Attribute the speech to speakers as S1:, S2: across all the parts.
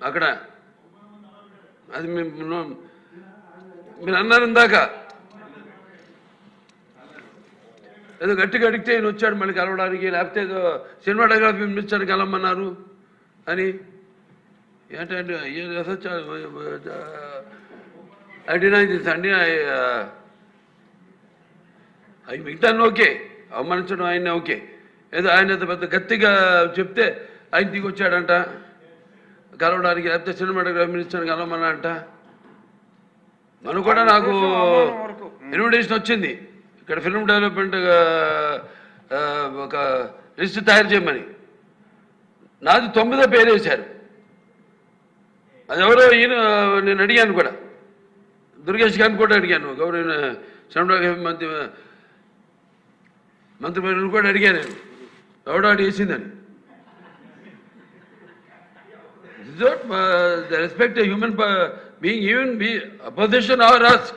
S1: అక్కడ. అది మేము మీరు అన్నారు ఇందాక. ఏదో గట్టిగా అడిగితే ఈయన వచ్చాడు మళ్ళీ కలవడానికి లేకపోతే ఏదో సినిమాటోగ్రఫీ మినిస్టర్ కలవమన్నారు అని. ఏంటంటే ఐ డినై దిస్ అండి అవి మిగతాన్ని ఓకే అవమానించడం ఆయన ఓకే. ఏదో ఆయన పెద్ద గట్టిగా చెప్తే ఆయన దిగి వచ్చాడంట కలవడానికి లేకపోతే సినిమాటోగ్రఫీ మినిస్టర్ కలవమన్నా అంట. మనం కూడా నాకు. ఇన్విటేషన్ వచ్చింది. ఇక్కడ ఫిల్మ్ డెవలప్మెంట్ ఒక లిస్ట్ తయారు చేయమని. నాది తొమ్మిదో పేరు వేశారు. అది ఎవరో ఈయన నేను అడిగాను కూడా. దుర్గేష్ గారిని కూడా అడిగాను. గౌరవ సినిమాటోగ్రఫీ మంత్రి మంత్రి కూడా అడిగాను నేను ఎవడో అడి వేసిందని the respect human being even be opposition our us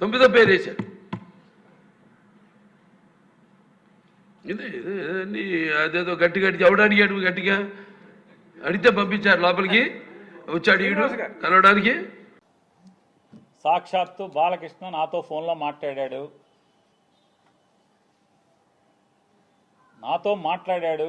S1: తొమ్మిదో పేరు వేశారు. అదేదో గట్టి గట్టి ఎవడు అడిగాడు గట్టిగా అడిగితే పంపించారు లోపలికి. వచ్చాడు ఈడు కలవడానికి.
S2: సాక్షాత్తు బాలకృష్ణ నాతో ఫోన్లో మాట్లాడాడు. నాతో మాట్లాడాడు.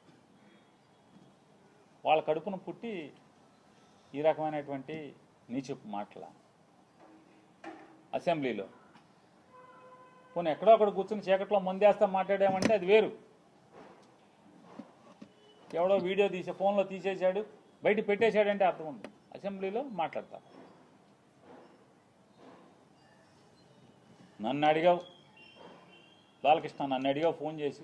S2: వాళ్ళ కడుపును పుట్టి ఈ రకమైనటువంటి నీచపు మాటల అసెంబ్లీలో. పోనీ ఎక్కడో అక్కడ కూర్చుని చీకట్లో మందేస్తా మాట్లాడామంటే అది వేరు. ఎవడో వీడియో తీసే ఫోన్లో తీసేశాడు బయట పెట్టేశాడంటే అర్థం ఉంది. అసెంబ్లీలో మాట్లాడతారు నన్ను అడిగావు బాలకృష్ణ నన్ను అడిగావు ఫోన్ చేసి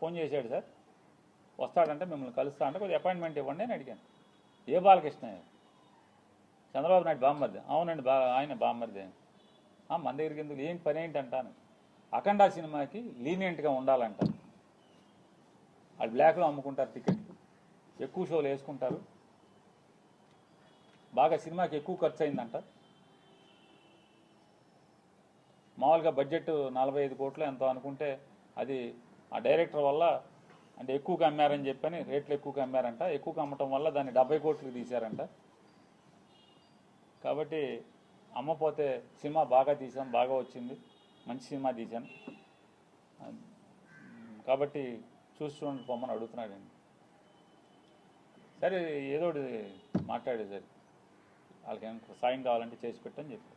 S2: ఫోన్ చేశాడు సార్. వస్తాడంటే మిమ్మల్ని కలుస్తా అంటే కొద్దిగా అపాయింట్మెంట్ ఇవ్వండి అని అడిగాను. ఏ బాలకృష్ణ చంద్రబాబు నాయుడు బామ్మర్ది. అవునండి బా ఆయన బామ్మర్ది. మన దగ్గరికి ఎందుకు? ఏం పని ఏంటి అంటాను అఖండ సినిమాకి లీనియంట్గా ఉండాలంట. వాళ్ళు బ్లాక్లో అమ్ముకుంటారు టికెట్లు ఎక్కువ షోలు వేసుకుంటారు. బాగా సినిమాకి ఎక్కువ ఖర్చు అయిందంట. మామూలుగా బడ్జెట్ నలభై ఐదు కోట్లు ఎంతో అనుకుంటే అది ఆ డైరెక్టర్ వల్ల అంటే ఎక్కువగా అమ్మారని చెప్పని రేట్లు ఎక్కువగా అమ్మారంట ఎక్కువగా అమ్మటం వల్ల దాన్ని డెబ్బై కోట్లు తీశారంట. కాబట్టి అమ్మపోతే సినిమా బాగా తీసాం బాగా వచ్చింది. మంచి సినిమా తీశాను కాబట్టి చూసి చూడండి పొమ్మని అడుగుతున్నాడండి సరే ఏదో ఒకటి సరే వాళ్ళకి సాయం కావాలంటే చేసి పెట్టని చెప్పారు.